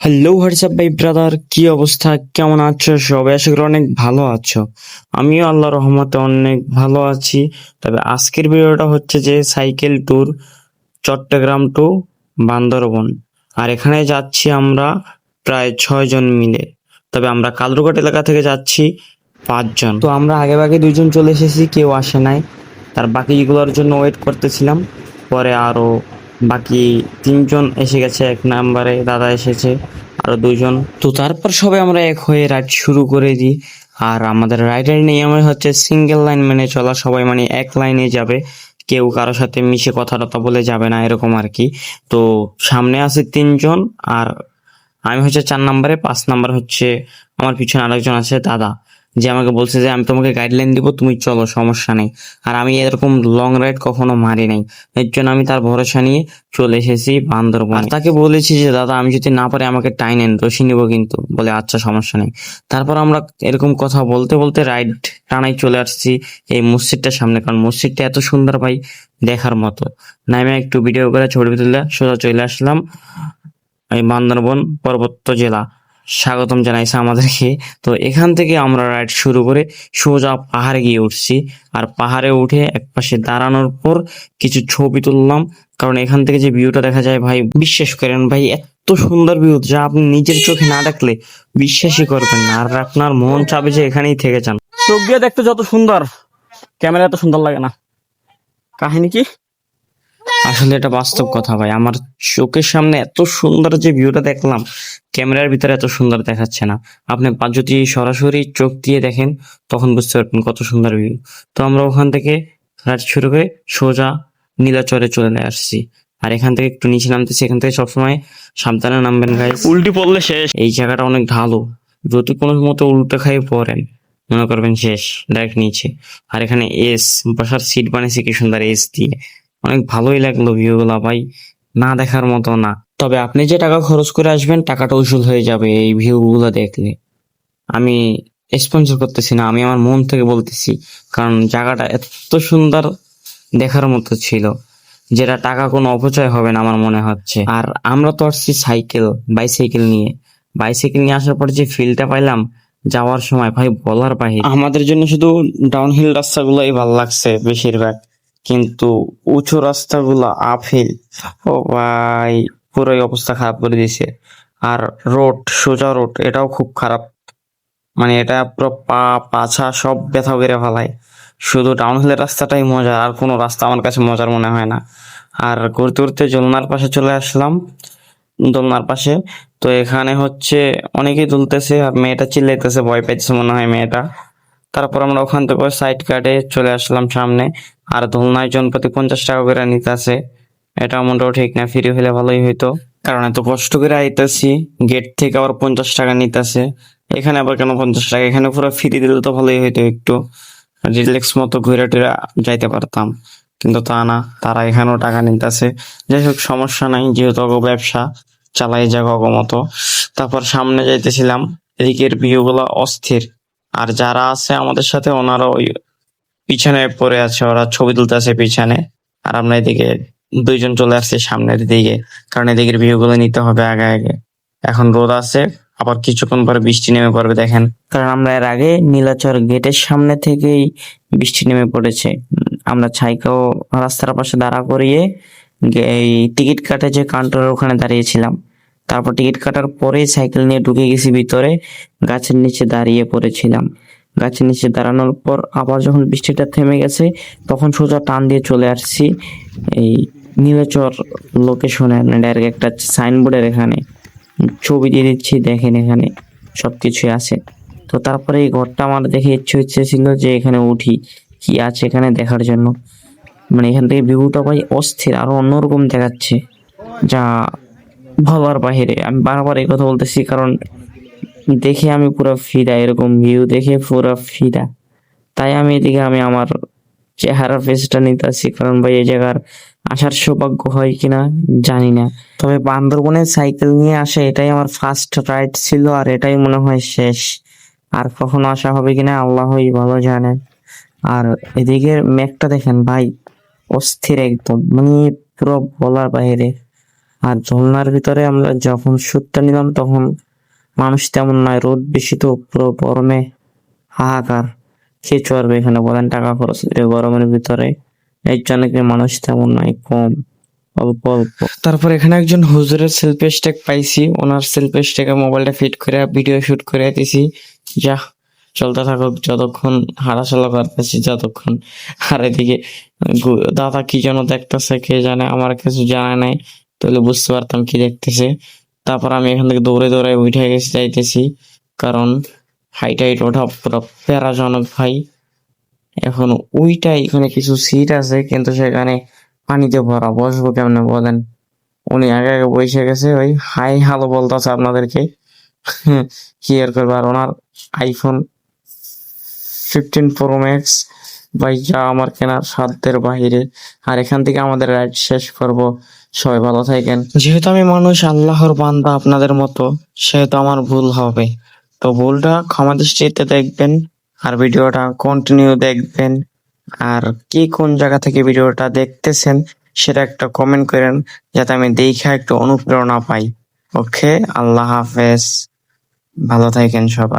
Hello WhatsApp ভাই brother কি অবস্থা? কেমন আছো সবাই? আশা করি অনেক ভালো আছো। আমিও আল্লাহ রহমতে অনেক ভালো আছি। তবে আজকের ভিডিওটা হচ্ছে যে cycle tour Chattogram to Bandarban. আর এখানে যাচ্ছি আমরা প্রায় ছয় জন মিলে। তবে আমরা কালুরঘাট এলাকা থেকে যাচ্ছি পাঁচজন তো আমরা আগে আগে দুইজন চলে এসেছি, কেউ আসে নাই। তার বাকিগুলোর জন্য ওয়েট করতেছিলাম। পরে আরও বাকি তিনজন এসে গেছে, এক নাম্বারে দাদা এসেছে, আরও দুইজন। তো তারপর সবাই আমরা এক হয়ে রাইড শুরু করে দিই। আর আমাদের রাইডের নিয়ম হচ্ছে সিঙ্গেল লাইন মেনে চলা, সবাই মানে এক লাইনে যাবে। কেউ কারোর সাথে মিশে কথা টথা বলে যাবে না, এরকম আর কি। তো সামনে আছে তিনজন, আর আমি হচ্ছে চার নাম্বারে, পাঁচ নাম্বার হচ্ছে আমার পিছনে আরেকজন আছে দাদা। যে আমাকে বলছে যে, আমি তোমাকে গাইডলাইন দিব, তুমি চলো, সমস্যা নেই। আর আমি এরকম লং রাইড কখনো মারি নাই। এর জন্য আমি তার ভরসা নিয়ে চলে এসেছি বান্দরবন। তাকে বলেছি যে, দাদা, আমি যদি না পারি, আমাকে টাইনেন রশি নিবো কিন্তু। বলে আচ্ছা সমস্যা নেই। তারপর আমরা এরকম কথা বলতে বলতে রাইড টানাই চলে আসছি এই মসজিদটার সামনে। কারণ মসজিদটা এত সুন্দর ভাই, দেখার মতো। নামে একটু ভিডিও করে ছবি তুলে সোজা চলে আসলাম এই বান্দরবন পার্বত্য জেলা। স্বাগতম জানাইছে আমাদেরকে। তো এখান থেকে আমরা রাইড শুরু করে সোজা পাহাড়ে গিয়ে উঠছি। আর পাহাড়ে উঠে একপাশে দাঁড়ানোর পর কিছু ছবি তুললাম। কারণ এখান থেকে যে ভিউটা দেখা যায়, ভাই বিশ্বাস করেন ভাই, এত সুন্দর ভিউ। যা আপনি নিজের চোখে না দেখলে বিশ্বাসই করবেন না। আর আপনার মন চাবে যে এখানেই থেকে যান। চোখ দিয়ে দেখতে যত সুন্দর, ক্যামেরা এত সুন্দর লাগে না। কাহিনী কি? আসলে এটা বাস্তব কথা ভাই। আমার চোখের সামনে এত সুন্দর যে ভিউটা দেখলাম ক্যামেরার ভিতরে এত সুন্দর দেখাচ্ছে না। আপনি যদি সরাসরি চোখ দিয়ে দেখেন তখন বুঝতে পারবেন কত সুন্দর ভিউ তো আমরা ওখান থেকে রাইড শুরু করে সোজা নীলাচরে চলে আসছি। আর এখান থেকে একটু নিচে নামতেছি এখান থেকে সবসময় সাবধানে নামবেন ভাই উল্টি পড়লে শেষ। এই জায়গাটা অনেক ঢালু। যদি কোনো মতো উল্টো খাই পড়েন মনে করবেন শেষ ডাইরেক্ট নিচে। আর এখানে এস বসার সিট বানিয়েছে কি সুন্দর এস দিয়ে। অনেক ভালোই লাগল ভিউ গুলা ভাই। না দেখার মতো না। তবে আপনি যে টাকা খরচ করে আসবেন, টাকাটা উসুল হয়ে যাবে এই ভিউ গুলো দেখলে। আমি স্পন্সর করতেছি না, আমি আমার মন থেকে বলতেছি। কারণ জায়গাটা এত সুন্দর দেখার মতো ছিল, যেটা টাকা কোনো অপচয় হবে না আমার মনে হচ্ছে। আর আমরা তো আসছি সাইকেল বাইসাইকেল নিয়ে। বাইসাইকেল নিয়ে আসার পর যে ফিলটা পাইলাম, যাওয়ার সময় ভাই বলার বাহির। আমাদের জন্য শুধু ডাউনহিল রাস্তাগুলোই ভালো লাগছে বেশিরভাগ। কিন্তু উঁচু রাস্তাগুলো আপহিল ও ভাই, পুরোই অবস্থা খারাপ করে দিয়েছে। আর রোড, সোজা রোড, এটাও খুব খারাপ। মানে এটা পুরো পা পাছা সব ব্যথা করে ফেলায়। শুধু ডাউনহিলের রাস্তাটাই মজা আর কোনো রাস্তা আমার কাছে মজার মনে হয় না। আর ঘুরতে ঘুরতে জলনার পাশে চলে আসলাম, দোলনার পাশে। তো এখানে হচ্ছে অনেকেই তুলতেছে আর মেয়েটা চিল্লাইতেছে, ভয় পাইতেছে মনে হয় মেয়েটা। তারপর আমরা ওখান থেকে সাইড কাটে চলে আসলাম সামনে। আর দোলনায় জনপ্রতি পঞ্চাশ টাকা করে নিতেছে এটা মোটেও ঠিক না ফ্রি হলে ভালোই হইতো। কারণ এত কষ্ট করে আইতাছি গেট থেকে আবার পঞ্চাশ টাকা নিতেছে। এখানে আবার কেন পঞ্চাশ টাকা? এখানে পুরো ফ্রি দিলে তো ভালোই হইতো একটু। রিল্যাক্স মতো ঘুরে টুরে যাইতে পারতাম। কিন্তু তা না, তারা এখানেও টাকা নিতেছে। যাই হোক, সমস্যা নাই, যেহেতু অগো ব্যবসা, চালাই যাক অগো মতো। তারপর সামনে যাইতেছিলাম, এদিকের ভিউ গুলো অস্থির। আর যারা আছে আমাদের সাথে ওনারা ওই পিছনে পড়ে আছে, ওরা ছবি তুলতেছে পিছনে। আর আমরা এদিকে দুইজন চলে আসছে সামনের দিকে, কারণ এদিকের ভিউ গুলো নিতে হবে আগে আগে। এখন রোদ আছে, আবার কিছুক্ষণ পরে বৃষ্টি নেমে পড়বে, দেখেন। কারণ আমরা এর আগে নীলাচর গেটের সামনে থেকেই বৃষ্টি নেমে পড়েছে। আমরা ছাইকাও রাস্তার পাশে দাঁড়া করিয়ে এই টিকিট কাটে যে কাউন্টারের ওখানে দাঁড়িয়েছিলাম। তারপর টিকিট কাটার পরেই সাইকেল নিয়ে ঢুকে গেছি ভিতরে, গাছের নিচে দাঁড়িয়ে পড়েছিলাম। গাছের নিচে দাঁড়ানোর পর আবার যখন বৃষ্টিটা থেমে গেছে, তখন সোজা টান দিয়ে চলে আসছি এই নীলাচর লোকেশনে ডাইরেক্ট একটা সাইনবোর্ডের এখানে। ছবি দিয়ে দিচ্ছি, দেখেন এখানে সব সবকিছুই আছে। তো তারপরে এই ঘরটা আমার দেখে ইচ্ছে হচ্ছে ছিল যে এখানে উঠি, কি আছে এখানে দেখার জন্য। মানে এখান থেকে ভিউটা ভাই অস্থির, আরও অন্যরকম দেখাচ্ছে, যা ভাবার বাহিরে। আমি বারবার এই কথা বলতেছি কারণ দেখে আমি পুরো ফিদা, এরকম ভিউ দেখে পুরো ফিদা। তাই আমি এদিকে আমি আমার চেহারা ফেসটা নিতেছি, কারণ ভাই এই জায়গার আসার সৌভাগ্য হয় কিনা জানি না। তবে বান্দরবনে সাইকেল নিয়ে আসা এটাই আমার ফার্স্ট রাইড ছিল আর এটাই মনে হয় শেষ। আর কখনো আসা হবে কিনা আল্লাহই ভালো জানেন। আর এদিকে মেঘটা দেখেন ভাই, অস্থির একদম মানে পুরো বলার বাইরে। আর ঝর্ণার ভিতরে আমরা যখন শ্যুটটা নিলাম তখন মানুষ তেমন নয়, রোদ বেশি তো পুরো গরমে হাহাকার। কে চড়বে এখানে বলেন টাকা খরচ গরমের ভিতরে। এই জন্য মানুষ তেমন নাই কম, অল্প অল্প। তারপর এখানে একজন হুজুরের সেলফি স্টেক পাইছি। ওনার সেলফি স্টেকে মোবাইলটা ফিট করে ভিডিও শুট করে দিছি। যা চলতে থাকুক, যতক্ষণ হাঁটাচলা করতেছি, যতক্ষণ। আর এদিকে দাদা কি যেন দেখতেছে, কে জানে, আমার কিছু জানা নাই, তাহলে বুঝতে পারতাম কি দেখতেছে। তারপর আমি এখান থেকে দৌড়ে দৌড়ে উঠে গেছি, যাইতেছি। কারণ হাইট হাইট ওঠা পুরো প্যারাজনক ভাই। এখন ওইটাই এখানে কিছু সিট আছে, কিন্তু সেখানে পানিতে ভরা। বসবো কেমনে বলেন? উনি আগে আগে বসে গেছে ওই হাই হ্যালো বলতেছে আপনাদেরকে। কি আর করবে আর ওনার আইফোন ফিফটিন প্রো ম্যাক্স ভাই যা আমার কেনার সাধ্যের বাহিরে। আর এখান থেকে আমাদের রাইড শেষ করব। সবাই ভালো থাকেন। যেহেতু আমি মানুষ, আল্লাহর বান্দা আপনাদের মতো, সেহেতু আমার ভুল হবে। তো ভুলটা ক্ষমা দৃষ্টিতে দেখবেন, আর ভিডিওটা কন্টিনিউ দেখবেন। আর কি কোন জায়গা থেকে ভিডিওটা দেখতেছেন, সেটা একটা কমেন্ট করেন, যাতে আমি দেখে একটু অনুপ্রেরণা পাই। ওকে আল্লাহ হাফেজ। ভালো থাকেন সবাই।